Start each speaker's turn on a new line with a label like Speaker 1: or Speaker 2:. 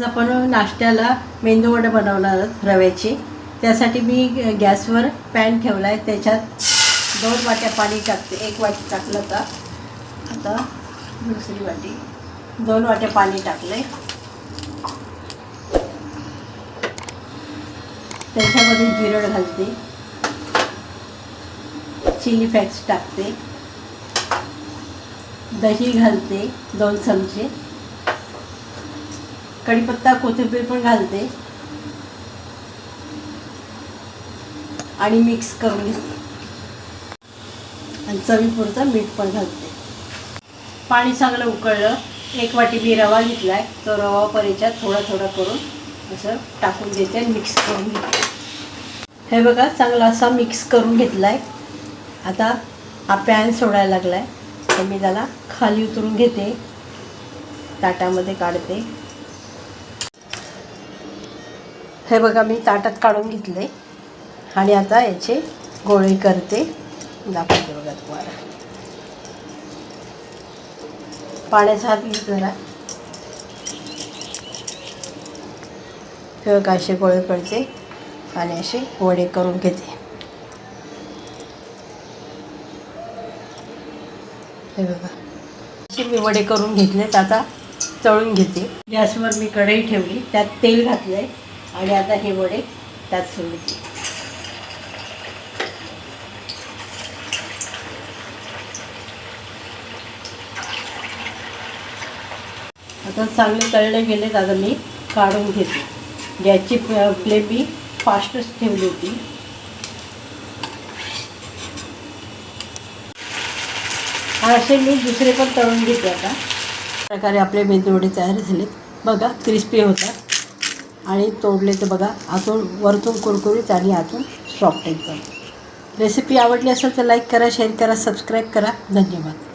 Speaker 1: आज आपण नाश्त्याला मेंदूवडे बनवणार आहोत रव्याचे. त्यासाठी मी गॅसवर पॅन ठेवला आहे त्याच्यात दोन वाट्या पाणी टाकते. एक वाटी टाकलं का आता दुसरी वाटी. दोन वाट्या पाणी टाकले त्याच्यामध्ये जिरड घालते. चिली फ्लेक्स टाकते. दही घालते. दोन चमचे. कढीपत्ता कोथिंबीर पण घालते. आणि मिक्स करून घेते आणि चवीपुरतं मीठ पण घालते. पाणी चांगलं उकळलं एक वाटी मी रवा घेतला आहे तो रवा परीच्यात थोडा थोडा करून असं टाकून देते आणि मिक्स करून घेते. हे बघा चांगला असा मिक्स करून घेतला आहे आता हा पॅन सोडायला लागला आहे तर मी त्याला खाली उतरून घेते. ताटामध्ये काढते. हे बघा मी ताटात काढून घेतले. आणि आता याचे गोळे करते. दाखवते बघा तुम्हाला. पाण्याचा हात घेत जरा. हे बघा असे गोळे करते आणि असे वडे करून घेते. हे बघा. असे मी वडे करून घेतलेत आता तळून घेते. गॅसवर मी कढई ठेवली. त्यात तेल घातलं आहे आणि आता हे वडे त्यात सोडते आता चांगले तळले गेले आता मी काढून घेते. गॅसची फ्लेम मी फास्टच ठेवली होती. असे मी दुसरे पण तळून घेते आता. प्रकारे आपले मेदूवडे तयार झाले बघा क्रिस्पी होतात. आणि तोडले तर बघा आतून वरतून कुरकुरीत आणि आतून सॉफ्ट एकदम. रेसिपी आवडली असेल तर लाईक करा शेअर करा सबस्क्राईब करा. धन्यवाद.